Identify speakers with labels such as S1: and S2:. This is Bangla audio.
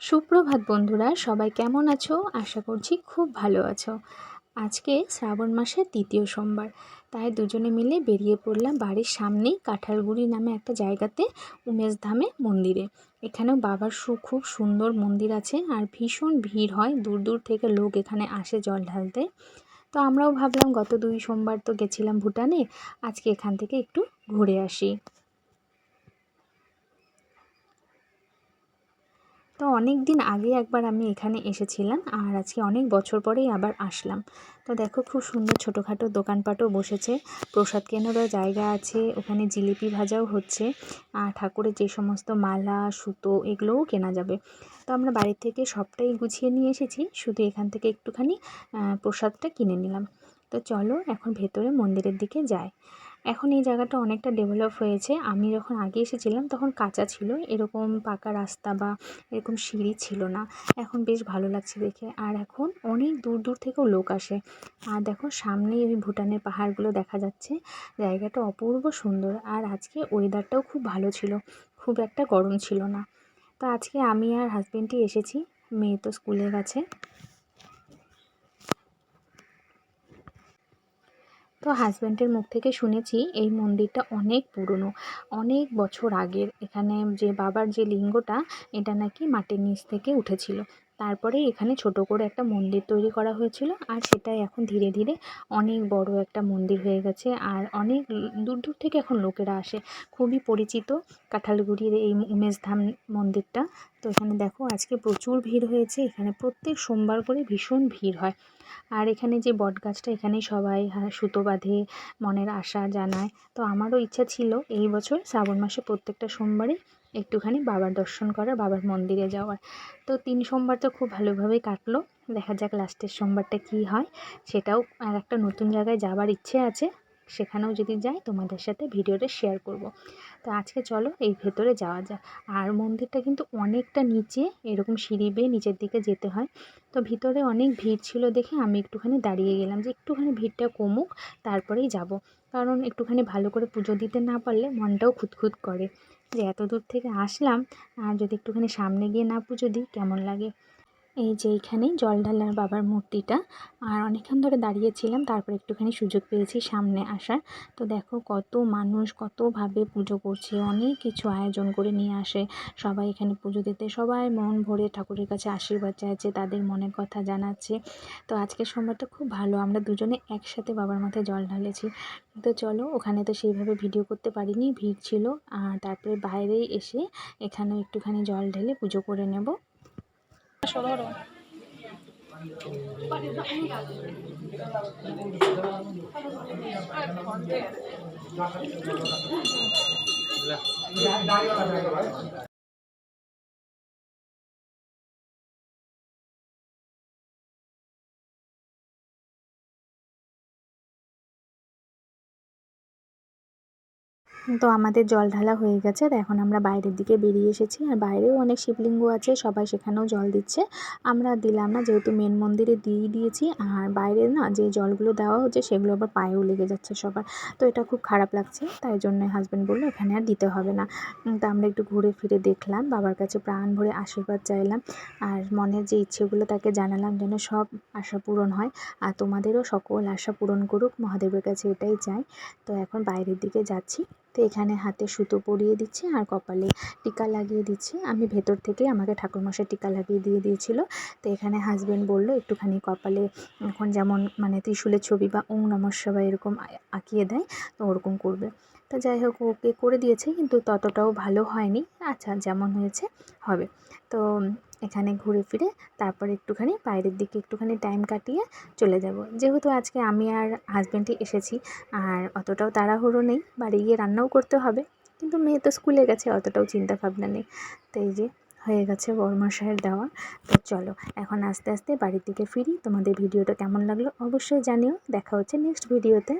S1: সুপ্রভাত বন্ধুরা, সবাই কেমন আছো? আশা করছি খুব ভালো আছো। আজকে শ্রাবণ মাসের তৃতীয় সোমবার, তাই দুজনে মিলে বেরিয়ে পড়লাম বাড়ির সামনেই কাঁঠালগুড়ি নামে একটা জায়গাতে, উমেশ ধামে মন্দিরে। এখানেও বাবার সু, খুব সুন্দর মন্দির আছে আর ভীষণ ভিড় হয়, দূর দূর থেকে লোক এখানে আসে জল ঢালতে। তো আমরাও ভাবলাম গত দুই সোমবার তো গেছিলাম ভুটানে, আজকে এখান থেকে একটু ঘুরে আসি। তো অনেক দিন আগে একবার আমি এখানে এসেছিলাম আর আজকে অনেক বছর পরেই আবার আসলাম। তো দেখো খুব সুন্দর ছোটোখাটো দোকানপাটও বসেছে। প্রসাদ কেনারও জায়গা আছে, ওখানে জিলিপি ভাজাও হচ্ছে আর ঠাকুরের যে সমস্ত মালা, সুতো এগুলোও কেনা যাবে। তো আমরা বাড়ির থেকে সবটাই গুছিয়ে নিয়ে এসেছি, শুধু এখান থেকে একটুখানি প্রসাদটা কিনে নিলাম। তো চলো এখন ভেতরে মন্দিরের দিকে যাই। এখন এই জায়গাটা অনেকটা ডেভেলপ হয়েছে। আমি যখন আগে এসেছিলাম তখন কাঁচা ছিল, এরকম পাকা রাস্তা বা এরকম সিঁড়ি ছিল না। এখন বেশ ভালো লাগছে দেখে। আর এখন অনেক দূর দূর থেকেও লোক আসে। আর দেখো, সামনেই ওই ভুটানের পাহাড়গুলো দেখা যাচ্ছে। জায়গাটা অপূর্ব সুন্দর। আর আজকে ওয়েদারটাও খুব ভালো ছিল। খুব একটা গরম ছিল না। তো আজকে আমি আর হাজব্যান্ডই এসেছি। মেয়ে তো স্কুলে গেছে। তো হাজব্যান্ডের মুখ থেকে শুনেছি এই মন্দিরটা অনেক পুরনো। অনেক বছর আগের। এখানে যে বাবার যে লিঙ্গটা, এটা নাকি মাটির নিচ থেকে উঠেছিল। তারপরে এখানে ছোট করে একটা মন্দির তৈরি করা হয়েছিল আর সেটাই এখন ধীরে ধীরে অনেক বড় একটা মন্দির হয়ে গেছে আর অনেক দূর দূর থেকে এখন লোকেরা আসে। খুবই পরিচিত কাঁঠালগুড়ির এই উমেশ ধাম মন্দিরটা। তো এখানে দেখো আজকে প্রচুর ভিড় হয়েছে, এখানে প্রত্যেক সোমবার করে ভীষণ ভিড় হয়। আর এখানে যে বট গাছটা এখানেই সবাই সুতো বাঁধে, মনের আশা জানায়। তো আমারও ইচ্ছা ছিল এই বছর শ্রাবণ মাসে প্রত্যেকটা সোমবারে একটুখানি বাবার দর্শন করার বাবার মন্দিরে যাওয়ার তো তিন সোমবার তো খুব ভালোভাবেই কাটলো। দেখা যাক লাস্টের সোমবারটা কী হয়। সেটাও আর একটা নতুন জায়গায় যাওয়ার ইচ্ছে আছে। সেখানেও যদি যাই, তোমাদের সাথে ভিডিওটা শেয়ার করব। তো আজকে চলো এই ভেতরে যাওয়া যাক। আর মন্দিরটা কিন্তু অনেকটা নিচে, এরকম সিঁড়ি বেয়ে নিচের দিকে যেতে হয়। তো ভিতরে অনেক ভিড় ছিল দেখে আমি একটুখানি দাঁড়িয়ে গেলাম যে একটুখানি ভিড়টা কমুক, তারপরেই যাব। কারণ একটুখানি ভালো করে পুজো দিতে না পারলে মনটাও খুঁতখুত করে। যে এত দূর থেকে আসলাম, আর যদি একটুখানি সামনে গিয়ে না পুজো দিই, কেমন লাগে? এই যে এইখানেই জল ঢালার বাবার মূর্তিটা। আর অনেকক্ষণ ধরে দাঁড়িয়েছিলাম, তারপর একটুখানি সুযোগ পেয়েছি সামনে আসার। তো দেখো কত মানুষ, কতভাবে পুজো করছে, অনেক কিছু আয়োজন করে নিয়ে আসে। সবাই এখানে পুজো দিতে, সবাই মন ভরে ঠাকুরের কাছে আশীর্বাদ চাইছে, তাদের মনের কথা জানাচ্ছে। তো আজকের সময়টা খুব ভালো, আমরা দুজনে একসাথে বাবার মাথায় জল ঢালেছি। তো চলো, ওখানে তো সেইভাবে ভিডিও করতে পারিনি, ভিড় ছিল। আর তারপরে বাইরেই এসে এখানেও একটুখানি জল ঢেলে পুজো করে নেব। সরো তো আমাদের জল ঢালা হয়ে গেছে তো এখন আমরা বাইরের দিকে বেরিয়ে এসেছি আর বাইরেও অনেক শিবলিঙ্গ আছে, সবাই সেখানেও জল দিচ্ছে। আমরা দিলাম না, যেহেতু মেন মন্দিরে দিয়ে দিয়েছি আর বাইরে না যে জলগুলো দেওয়া হচ্ছে সেগুলো আবার পায়েও লেগে যাচ্ছে সবার। তো এটা খুব খারাপ লাগছে, তাই জন্য হাজব্যান্ড বলল এখানে আর দিতে হবে না। তো আমরা একটু ঘুরে ফিরে দেখলাম, বাবার কাছে প্রাণ ভরে আশীর্বাদ চাইলাম আর মনের যে ইচ্ছেগুলো তাকে জানালাম যেন সব আশা পূরণ হয় আর তোমাদেরও সকল আশা পূরণ করুক, মহাদেবের কাছে এটাই চাই। তো এখন বাইরের দিকে যাচ্ছি। তো এখানে হাতে সুতো পরিয়ে দিচ্ছে আর কপালে টিকা লাগিয়ে দিচ্ছে। আমি ভেতর থেকে আমাকে ঠাকুরমশাই টিকা লাগিয়ে দিয়ে দিয়েছিল। তো এখানে হাজব্যান্ড বলল, একটুখানি কপালে এখন যেমন মানে ত্রিশুলের ছবি বা ওং নমস্যা বা এরকম আঁকিয়ে দেয়, তো ওরকম করবে। তো যাই হোক, ওকে করে দিয়েছে, কিন্তু ততটাও ভালো হয়নি। আচ্ছা যেমন হয়েছে, হবে। তো এখানে ঘুরে ফিরে তারপর একটুখানি বাইরের দিকে একটুখানি টাইম কাটিয়ে চলে যাব। যেহেতু আজকে আমি আর হাজব্যান্ডই এসেছি, আর অতটাও তাড়াহুড়ো নেই, বাড়ি গিয়ে রান্নাও করতে হবে। কিন্তু মেয়ে তো স্কুলে গেছে, অতটাও চিন্তা ভাবনা নেই। তো এই যে, হয়ে গেছে বর্মশাহের দেওয়া। তো চলো, এখন আস্তে আস্তে বাড়ির দিকে ফিরি। তোমাদের ভিডিওটা কেমন লাগল অবশ্যই জানিও। দেখা হচ্ছে নেক্সট ভিডিওতে